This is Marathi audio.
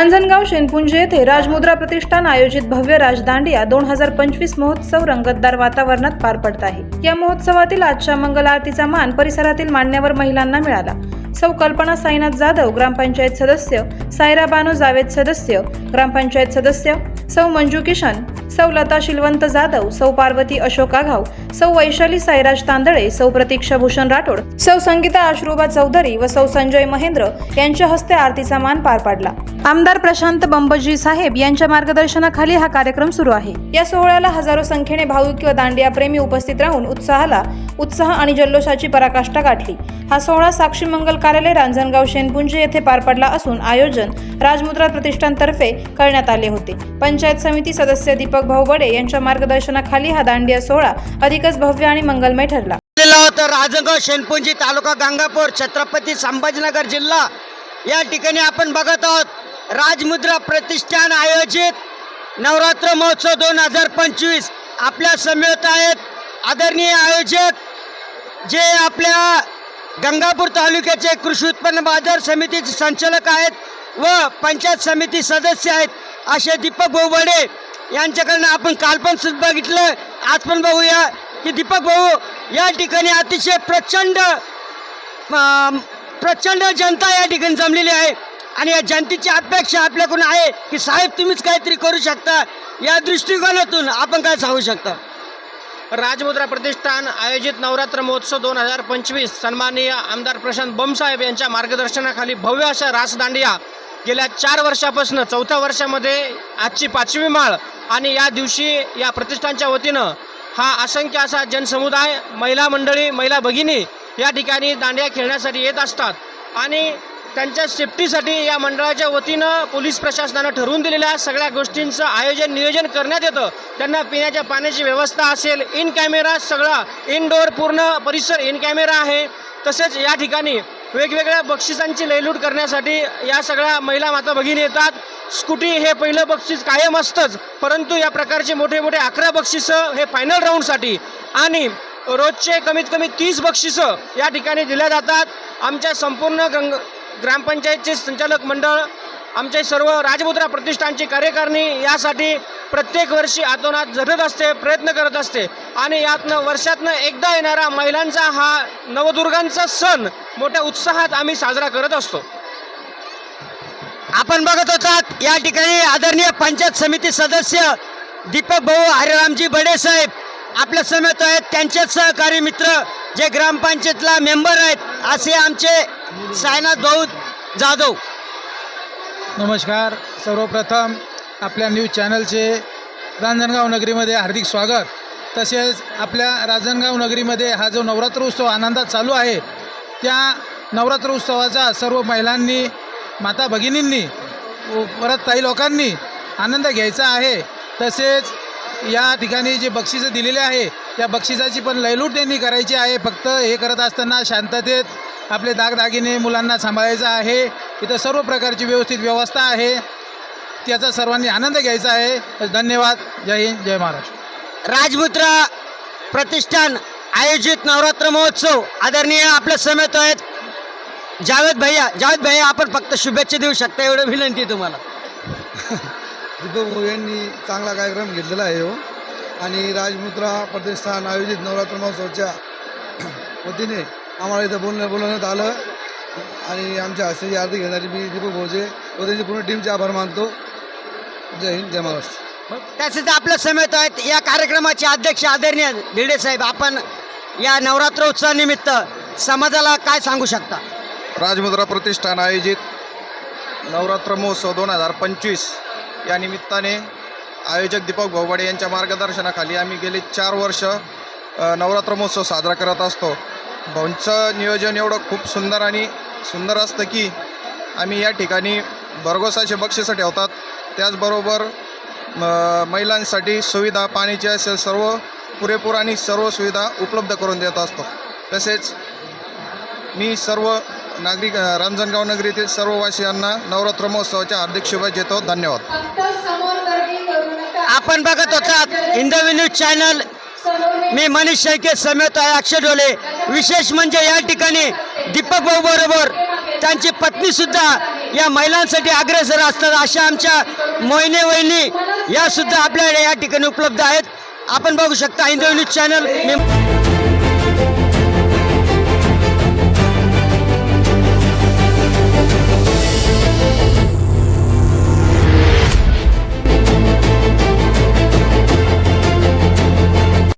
रांजणगाव शेनपुंजे येथे राजमुद्रा प्रतिष्ठान आयोजित भव्य राजदांडिया दोन हजार पंचवीस महोत्सव रंगतदार वातावरणात पार पडत आहे. या महोत्सवातील आजच्या मंगल आरतीचा मान परिसरातील मान्यवर महिलांना मिळाला. सौ कल्पना साईनाथ जाधव ग्रामपंचायत सदस्य सायरा बानो जावेद सदस्य ग्रामपंचायत सदस्य सौ मंजू किशन सौ लता शिलवंत जाधव सौ पार्वती अशोक आघाव सौ वैशाली साईराज तांदळे सौ प्रतीक्षा भूषण राठोड सौ संगीता आश्रुबा चौधरी व सौ संजय महेंद्र यांच्या हस्ते आरतीचा मान पार पडला. आमदार प्रशांत बंबजी साहेब यांच्या मार्गदर्शनाखाली हा कार्यक्रम सुरू आहे. या सोहळ्याला हजारो संख्येने भाविक व दांडिया प्रेमी उपस्थित राहून उत्साहाला उत्साह आणि जल्लोषाची पराकाष्ठा गाठली. हा सोहळा साक्षी मंगल कार्यालय रांजणगाव शेनपुंजे येथे पार पडला असून आयोजन राजमुद्रा प्रतिष्ठानतर्फे करण्यात आले होते. पंचायत समिती सदस्य दीपक भाऊ बडे यांच्या मार्गदर्शनाखाली हा दांडिया सोहळा अधिकच भव्य आणि मंगलमय ठरला. आलेला राजगाव शेनपुंजी तालुका गंगापूर छत्रपती संभाजीनगर जिल्हा. या ठिकाणी आपण बघत आहोत राजमुद्रा प्रतिष्ठान आयोजित नवरात्र महोत्सव दोन हजार पंचवीस. आपल्या समेत आहेत आदरणीय आयोजक जे आपल्या गंगापूर तालुक्याचे कृषी उत्पन्न बाजार समितीचे संचालक आहेत व पंचायत समिती सदस्य आहेत असे दीपक भाऊ यांच्याकडनं आपण काल पण सुद्धा बघितलं आज पण बघूया की दीपक भाऊ या ठिकाणी अतिशय प्रचंड प्रचंड जनता या ठिकाणी जमलेली आहे. आणि या जनतेची अपेक्षा आपल्याकडून आहे की साहेब तुम्हीच काहीतरी करू शकता. या दृष्टिकोनातून आपण काय सांगू शकता? राजमुद्रा प्रतिष्ठान आयोजित नवरात्र महोत्सव दोन हजार पंचवीस सन्माननीय आमदार प्रशांत बमसाहेब यांच्या मार्गदर्शनाखाली भव्य अशा रासदांडिया गेल्या चार वर्षापासून चौथ्या वर्षामध्ये आजची पाचवी माळ आणि या दिवशी या प्रतिष्ठानच्या वतीनं हा असंख्य असा जनसमुदाय महिला मंडळी महिला भगिनी या ठिकाणी दांडिया खेळण्यासाठी येत असतात. आणि त्यांच्या सेफ्टीसाठी या मंडळाच्या वतीनं पोलीस प्रशासनानं ठरवून दिलेल्या सगळ्या गोष्टींचं आयोजन नियोजन करण्यात येतं. त्यांना पिण्याच्या पाण्याची व्यवस्था असेल इन कॅमेरा सगळा इनडोअर पूर्ण परिसर इन कॅमेरा आहे. तसेच या ठिकाणी वेगवेगळ्या बक्षिसांची लयलूट करण्यासाठी या सगळ्या महिला माता भगिनी येतात. स्कूटी हे पहिलं बक्षीस कायम असतंच परंतु या प्रकारचे मोठे मोठे अकरा बक्षिसं हे फायनल राऊंडसाठी आणि रोजचे कमीत कमी तीस बक्षिसं या ठिकाणी दिल्या जातात. आमच्या संपूर्ण गंग ग्रामपंचायतचे संचालक मंडळ आमचे सर्व राजमुद्रा प्रतिष्ठानची कार्यकारिणी यासाठी प्रत्येक वर्षी आतोनात झटत असते प्रयत्न करत असते. आणि यातनं वर्षातनं एकदा येणारा महिलांचा हा नवदुर्गांचा सण मोठ्या उत्साहात आम्ही साजरा करत असतो. आपण बघत होतात या ठिकाणी आदरणीय पंचायत समिती सदस्य दीपक भाऊ हरिरामजी बडे साहेब आपल्या समेत आहेत. त्यांचेच सहकारी मित्र जे ग्रामपंचायतला मेंबर आहेत असे आमचे सायनाथ भाऊ जाधव. नमस्कार. सर्वप्रथम आपल्या न्यूज चॅनलचे रांजणगाव नगरीमध्ये हार्दिक स्वागत. तसेच आपल्या रांजणगाव नगरीमध्ये हा जो नवरात्र उत्सव आनंदात चालू आहे त्या नवरात्र उत्सवाचा सर्व महिलांनी माता भगिनींनी व परत काही लोकांनी आनंद घ्यायचा आहे. तसेच या ठिकाणी जे बक्षिसं दिलेले आहे त्या बक्षिसाची पण लयलूट त्यांनी करायची आहे. फक्त हे करत असताना शांततेत आपले दागदागिने मुलांना सांभाळायचं आहे. इथं सर्व प्रकारची व्यवस्थित व्यवस्था आहे. त्याचा सर्वांनी आनंद घ्यायचा आहे. धन्यवाद. जय हिंद जय महाराष्ट्र. राजमुद्रा प्रतिष्ठान आयोजित नवरात्र महोत्सव आदरणीय आपल्या समेत आहेत. जावेद भैया जावेद भैया आपण फक्त शुभेच्छा देऊ शकता एवढं विनंती आहे तुम्हाला. दीपक भाऊ यांनी चांगला कार्यक्रम घेतलेला आहे हो. आणि राजमुद्रा प्रतिष्ठान आयोजित नवरात्र महोत्सवाच्या वतीने आम्हाला इथं बोलण्या बोलवण्यात आलं. आणि आमच्या हस्ते आरती घेणारी मी दीपक भाऊचे व त्यांची पूर्ण टीमचे आभार मानतो. जय हिंद जय महाराष्ट्र. तसेच आपल्या समेत आहेत. या कार्यक्रमाचे अध्यक्ष आदरणीय भिडे साहेब आपण या नवरात्र उत्सवानिमित्त समाजाला काय सांगू शकता? राजमुद्रा प्रतिष्ठान आयोजित नवरात्र महोत्सव दोन हजार पंचवीस या निमित्ताने आयोजक दीपक भोवाडे यांच्या मार्गदर्शनाखाली आम्ही गेली चार वर्ष नवरात्र महोत्सव साजरा करत असतो. भाऊंचं नियोजन एवढं खूप सुंदर आणि सुंदर असतं की आम्ही या ठिकाणी भरघोसाचे बक्षिसं ठेवतात. त्याचबरोबर म, महिलांसाठी सुविधा पाण्याची असेल सर्व पुरेपूर आणि सर्व सुविधा उपलब्ध करून देत असतो. तसेच मी सर्व नागरिक रांजणगाव नगरीतील सर्व वासियांना नवरात्र महोत्सवाच्या हार्दिक शुभेच्छा देतो. धन्यवाद. आपण बघत होतात हिंदवी न्यूज चॅनल मी मनीष शेळके समेत आहे अक्षय डोले. विशेष म्हणजे या ठिकाणी दीपक भाऊ बरोबर त्यांची पत्नी सुद्धा या महिलांसाठी अग्रेसर असतात अशा आमच्या मोहिने वहिनी या सुद्धा आपल्याकडे या ठिकाणी उपलब्ध आहेत. आपण बघू शकता हिंदवी न्यूज चॅनल.